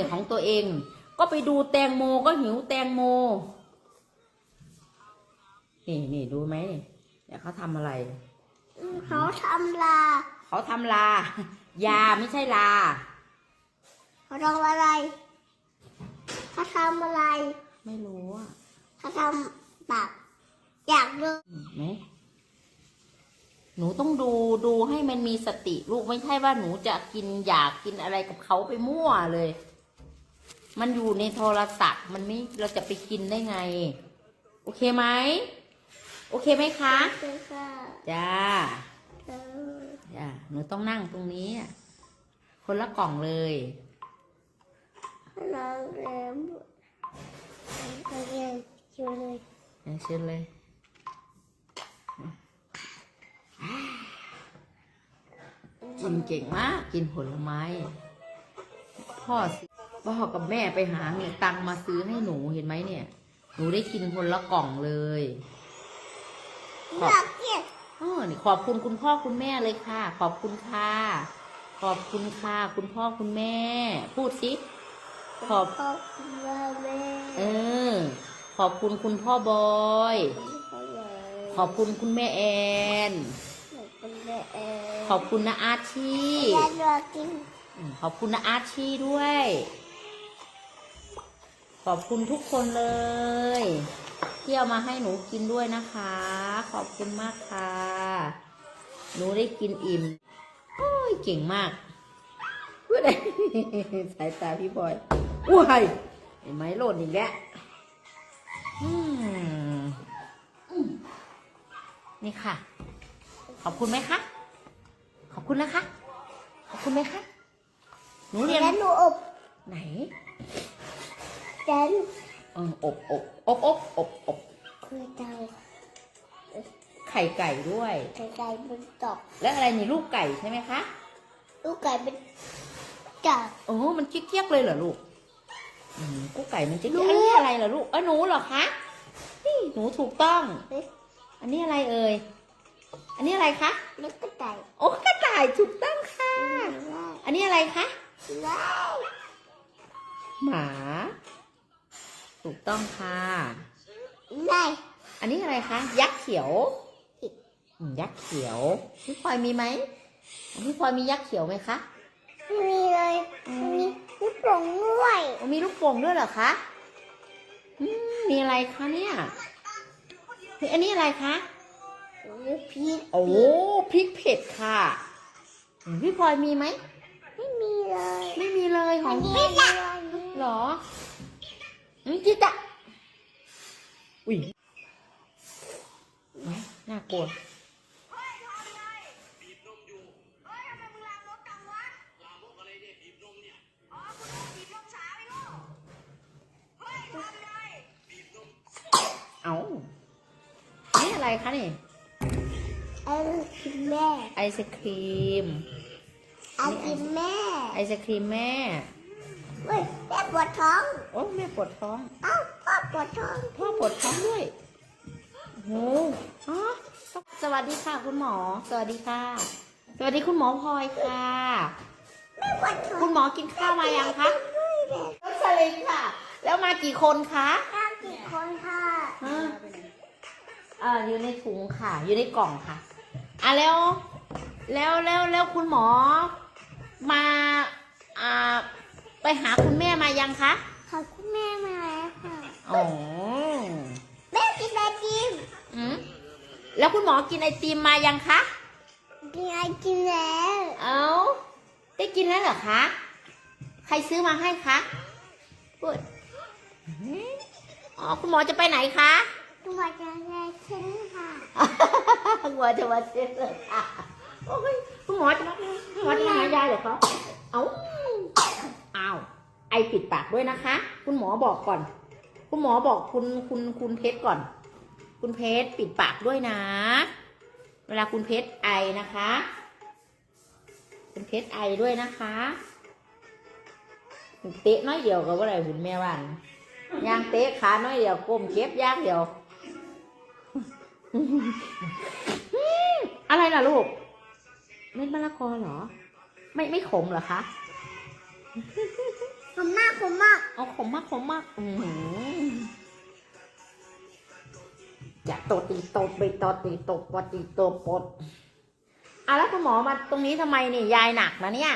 นี่ของตัวเอง ก็ไปดูแตงโมก็หิวแตงโม นี่นี่ดูไหมเดี๋ยวเขาทำอะไร เขาทำลา เขาทำลา ยาไม่ใช่ลา เขาทำอะไร เขาทำอะไร ไม่รู้อะเขาทำแบบอยากดูเห็นไหมหนูต้องดูดูให้มันมีสติลูกไม่ใช่ว่าหนูจะกินอยากกินอะไรกับเขาไปมั่วเลย มันอยู่ในโทรศัพท์ มันไม่เราจะไปกินได้ไง โอเคไหมโอเคไหมคะเจ้าค่ะจ้าเธอจ้าหนูต้องนั่งตรงนี้อะคนละกล่องเลยน้องเลี้ยงเขาเรียนอยู่เลยเอาเชิญเลยกินเก่งมาก กินผลไม้ พ่อซื้อ พ่อกับแม่ไปหาเงินตังค์มาซื้อให้หนูเห็นไหมเนี่ย หนูได้กินคนละกล่องเลยขอบอยากกินอ๋อนี่ขอบคุณคุณพ่อคุณแม่เลยค่ะ ขอบคุณค่ะ ขอบคุณค่ะ คุณพ่อคุณแม่ พูดสิขอบขอบคุณแม่แม่เออ ขอบคุณคุณพ่อบอยขอบคุณคุณแม่แอนขอบคุณแม่เอขอบคุณนะอาชีอยากอยากกินอืมขอบคุณนะอาชีด้วย ขอบคุณทุกคนเลย ที่เอามาให้หนูกินด้วยนะคะ ขอบคุณมากค่ะ หนูได้กินอิ่ม โอ้ยเก่งมากพูดอะไรสายตาพี่บอยอุ้ยเห็นไหมโหลดอีกแล้วอืมอืมนี่ค่ะ ขอบคุณไหมคะ ขอบคุณนะคะ ขอบคุณไหมคะ หนูเรียนแล้วหนูอบ ไหน แดนเอออบอบอบอบอบอบคือเตาไข่ไก่ด้วยไก่ไก่เป็นตอกแล้วอะไรนี่ลูกไก่ใช่ไหมคะ ลูกไก่เป็นจับโอ้มันเจี๊ยกๆเลยเหรอลูกอืมกุ๊กไก่มันเจี๊ยกหนูๆอันนี้อะไรเหรอลูกเออหนูเหรอคะนี่หนูถูกต้อง อันนี้อะไรเอ่ยอันนี้อะไรคะลูกกระต่ายโอ้กระต่ายถูกต้องค่ะ อันนี้อะไรคะว้าวหมา ถูกต้องค่ะนายอันนี้อะไรคะ ยักษ์เขียวอืมยักษ์เขียว พี่พลอยมีไหมพี่พลอยมียักษ์เขียวไหมคะไม่มีเลย มีลูกโป่งด้วยอ๋อมีลูกโป่งด้วยเหรอคะอืมมีอะไรคะเนี่ยเฮ้ยอันนี้อะไรคะลูกพีชโอ้พริกเผ็ดค่ะอืมพี่พลอยมีไหม ไม่มีเลย ไม่มีเลยของไม่พี่ได้เหรออืม จิตอะอุ้ยน่ากลัวเอานี่อะไรคะนี่ไอ้กินแม่ไอศครีมไอ้กินแม่ไอศครีมแม่ เฮ้ยแม่ปวดท้อง โอ้แม่ปวดท้อง เอ้าพ่อปวดท้อง พ่อปวดท้องด้วยโอ้โหอ๋อสวัสดีค่ะคุณหมอ สวัสดีค่ะ สวัสดีคุณหมอพลอยค่ะ แม่ปวดท้องคุณหมอกินข้าวมายังคะรถสลิงค่ะ แล้วมากี่คนคะข้าวกี่คนค่ะฮะเอ่ออยู่ในถุงค่ะ อยู่ในกล่องค่ะ อะแล้ว แล้วแล้วแล้วคุณหมอมาอ่าไป หาคุณแม่มายังคะขอบคุณแม่มาแล้วค่ะอ๋อแม่กินไอติมอืมแล้วคุณหมอกินไอติมมายังคะกินไอติมแล้วเอาได้กินแล้วเหรอคะใครซื้อมาให้คะพูดอ๋อคุณหมอจะไปไหนคะตัวจะแย่ขึ้นค่ะคุณหมอจะมาเซ็นเลยค่ะโอ้ยคุณหมอจะคุณหมอจะมาหายาเหรอคะเอาอ้าว ไอปิดปากด้วยนะคะ คุณหมอบอกก่อน คุณหมอบอกคุณคุณคุณเพชรก่อน คุณเพชรปิดปากด้วยนะ เวลาคุณเพชรไอนะคะ คุณเพชรไอด้วยนะคะเตะน้อยเดียวก็ว่าอะไรหุ่นแม่บ้านย่างเตะขาน้อยเดียวก้มเก็บยางเดียวอะไรล่ะลูก เม็ดมะละกอเหรอ ไม่ไม่ขมเหรอคะ มมากขมมากเอาขมมากขมมากอืมจะตดตีตดไปตดตีตดปดตีตดปดอะแล้วคุณหมอมาตรงนี้ทำไมนี่ยายหนักนะเนี่ย